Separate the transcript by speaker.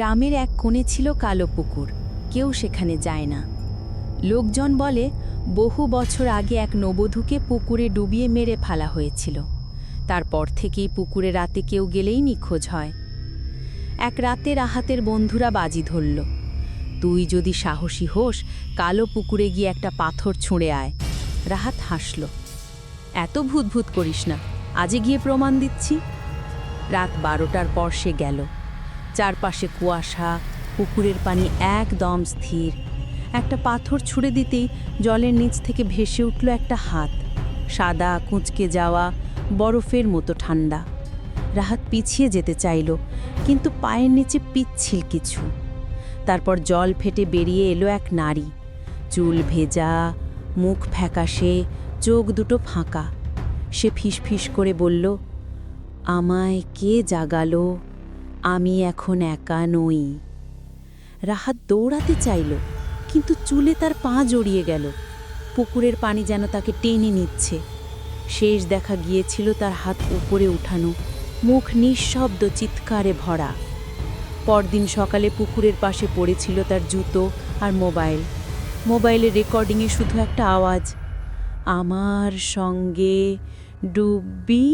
Speaker 1: গ্রামের এক কোণে ছিল কালো পুকুর। কেউ সেখানে যায় না। লোকজন বলে, বহু বছর আগে এক নবধূকে পুকুরে ডুবিয়ে মেরে ফেলা হয়েছিল। তারপর থেকেই পুকুরে রাতে কেউ গেলেই নিখোঁজ হয়। এক রাতে রাহাতের বন্ধুরা বাজি ধরল। তুই যদি সাহসী হোস, কালো পুকুরে গিয়ে একটা পাথর ছুঁড়ে আয়। রাহাত হাসল। এত ভূত ভূত করিস না আজে গিয়ে প্রমাণ দিচ্ছি। রাত বারোটার পর সে গেল। চারপাশে কুয়াশা, পুকুরের পানি একদম স্থির। একটা পাথর ছুঁড়ে দিতেই জলের নিচ থেকে ভেসে উঠল একটা হাত। সাদা কুঁচকে যাওয়া, বরফের মতো ঠান্ডা। রাহাত পিছিয়ে যেতে চাইল, কিন্তু পায়ের নিচে পিচ্ছিল কিছু। তারপর জল ফেটে বেরিয়ে এলো এক নারী। চুল ভেজা, মুখ ফ্যাকাশে, চোখ দুটো ফাঁকা। সে ফিসফিস করে বলল, আমায় কে জাগালো? আমি এখন একা নই। রাহাত দৌড়াতে চাইল, কিন্তু চুলে তার পা জড়িয়ে গেল। পুকুরের পানি যেন তাকে টেনে নিচ্ছে। শেষ দেখা গিয়েছিল তার হাত উপরে উঠানো, মুখ নিঃশব্দ, চিৎকারে ভরা। পরদিন সকালে পুকুরের পাশে পড়েছিল তার জুতো আর মোবাইল। মোবাইলের রেকর্ডিংয়ে শুধু একটা আওয়াজ, আমার সঙ্গে ডুববি।